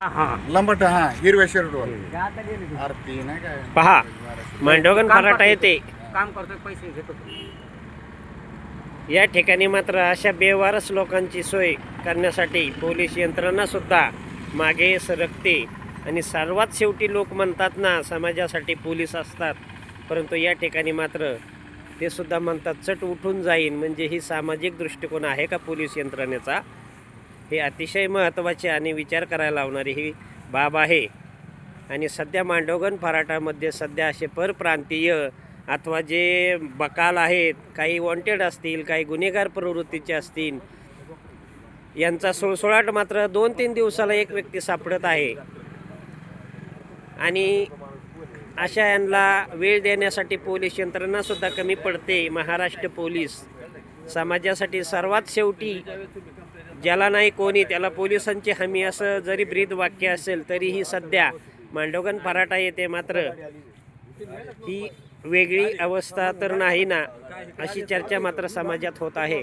हा लंबट हा हिरव्या शर्टवर आरती नाही काय? पहा मांडवगण फराटा येते. काम करतोय पैसे घेतो या ठिकाणी मात्र अशा बेवारस लोकांची सोय करण्यासाठी पोलीस यंत्रणा सुद्धा मागे सरकते. आणि सर्वात शेवटी लोक म्हणतात ना समाजासाठी पोलीस असतात. परंतु या ठिकाणी मात्र ते सुद्धा म्हणतात चट उठून जाईन. म्हणजे ही सामाजिक दृष्टिकोन आहे का पोलीस यंत्रणेचा? हे अतिशय महत्त्वाचे आणि विचार करायला लावणारी ही बाब आहे. आणि सध्या मांडवगण फराटामध्ये सध्या असे परप्रांतीय अथवा जे बकाल आहेत काही वॉन्टेड असतील काही गुन्हेगार प्रवृत्तीचे असतील यांचा सुळसुळाट मात्र दोन तीन दिवसाला एक व्यक्ती सापडत आहे. आणि अशा यांना वेळ देण्यासाठी पोलीस यंत्रणासुद्धा कमी पडते. महाराष्ट्र पोलीस समाजासाठी सर्वात शेवटी ज्याला नाही कोणी त्याला पोलिसांची हमी असं जरी ब्रीद वाक्य असेल तरीही सध्या मांडवगण फराटा येते मात्र ही वेगळी अवस्था तर नाही ना अशी चर्चा मात्र समाजात होत आहे.